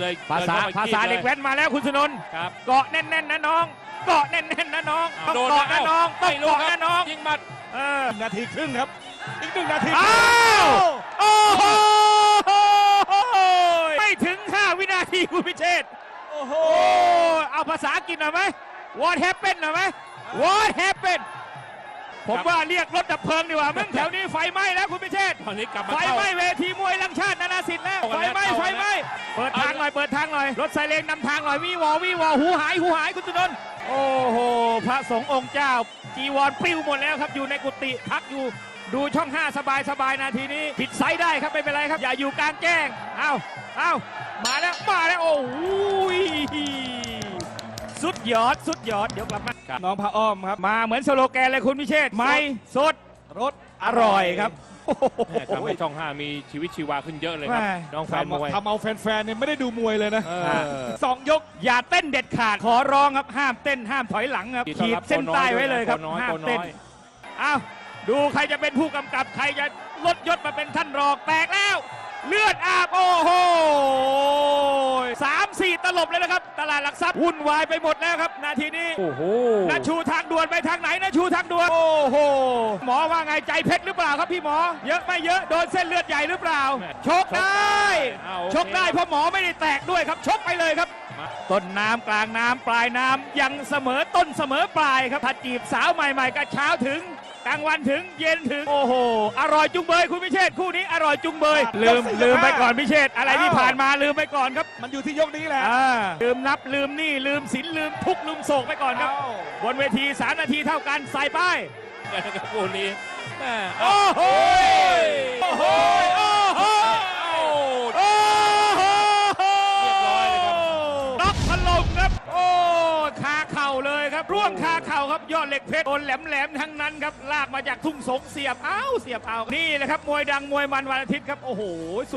เลยภาษาดินข้ภาไปษาคีบเด็กแว้นมาแล้วคุณสนนท์ครับเกาะแน่นๆนะน้อง เกาะแน่นๆนะน้องต้องโดนเกาะนะน้องต้อไม่งรู้เกาะครันะน้องยิงหมัดเออนาทีครึ่งครับอีกหนึ่งนาทีอ้าวโอ้โอ้โหไม่ถึง 5 วินาทีคุณพิเชษฐ์โอ้โหโอ้เอาภาษาอังกฤษหน่อยไหม What happened หน่อยไหม What happened ผมว่าเรียกรถดับเพลิงดีกว่ามึงแถวนี้ไฟไหม้แล้วคุณพิเชษฐ์ตอนนี้กลับมาไฟเข้าไหม้เวทีมวยลังชาตินานาสิทธิ์แล้วเอาไฟกันไหม้แล้วไฟไหม้ เปิดทางหน่อยเปิดทางหน่อยรถไซเรนนำทางหน่อยวีวอวีวอหูหายหูหายคุณตุนนท์โอ้โหพระสงฆ์องค์เจ้า จีวรปลิวหมดแล้วครับอยู่ในกุฏิพักอยู่ดูช่อง 5 สบายสบายนาทีนี้ ผิดไซส์ได้ครับ ไม่เป็นไรครับ อย่าอยู่กลางแจ้งเอาเอามาแล้ว มาแล้ว โอ้โหสุดยอด สุดยอด เดี๋ยวกลับมาน้องพระอ้อมครับ มาเหมือนสโลแกนเลยคุณพิเชษฐ์ไม่สดรถอร่อยครับโอ้โหแม่ ทำให้ช่องห้ามีชีวิตชีวาขึ้นเยอะเลยครับแม่น้องแฟนมวยทำเอาแฟนๆเนี่ยไม่ได้ดูมวยเลยนะเออสองยกอย่าเต้นเด็ดขาดขอร้องครับห้ามเต้นห้ามถอยหลังครับต้อขีดรับเส้นใต้ไว้เลยครับตัวน้อยห้ามตัวน้เต้อนยอ้าวดูใครจะเป็นผู้กำกับใครจะลดยศมาเป็นท่านรองแตกแล้ว เลือดอาบโอ้โหสามสี่ ตลบเลยนะครับ ตลาดหลักทรัพย์วุ่นวายไปหมดแล้วครับ นาทีนี้โอ้โหนาชูทางด่วนไปทางไหนนะชูทางด่วนโอ้โหหมอว่าไงใจเพชรหรือเปล่าครับพี่หมอ เยอะไม่เยอะโดนเส้นเลือดใหญ่หรือเปล่าแม่ชกได้เอาโอเคชกได้เพราะหมอไม่ได้แตกด้วยครับ ชกไปเลยครับมาต้นน้ำกลางน้ำปลายน้ำยังเสมอต้นเสมอปลายครับถ้าจีบสาวใหม่ๆก็เช้าถึง กลางวันถึงเย็นถึง โอ้โห อร่อยจุงเบยคุณพิเชษฐ์คู่นี้อร่อยจุงเบยครับลืมยกสี่ลืมยกไปห้าก่อนพิเชษฐ์อะไรที่อ้าวผ่านมาลืมไปก่อนครับ มันอยู่ที่ยกนี้แหละอ่าลืมนับลืมหนี้ลืมสินลืมทุกข์ลืมโศกไปก่อนครับเอ้าบนเวทีสามนาทีเท่ากันใส่ป้ายนะครับคู่นี้แม่โอ้โหโอ้โหโอ้โห โอ้ โอ้โห เรียบร้อยเลยครับ น็อกถล่มครับ โอ้คาเข่าเลย ครับร่วงคาเข่าครับยอดเหล็กเพชรโดนแหลมๆทั้งนั้นครับลากมาจากทุ่งสงเสียบเอ้าเสียบเอานี่แหละครับมวยดังมวยมันวันอาทิตย์ครับโอ้โห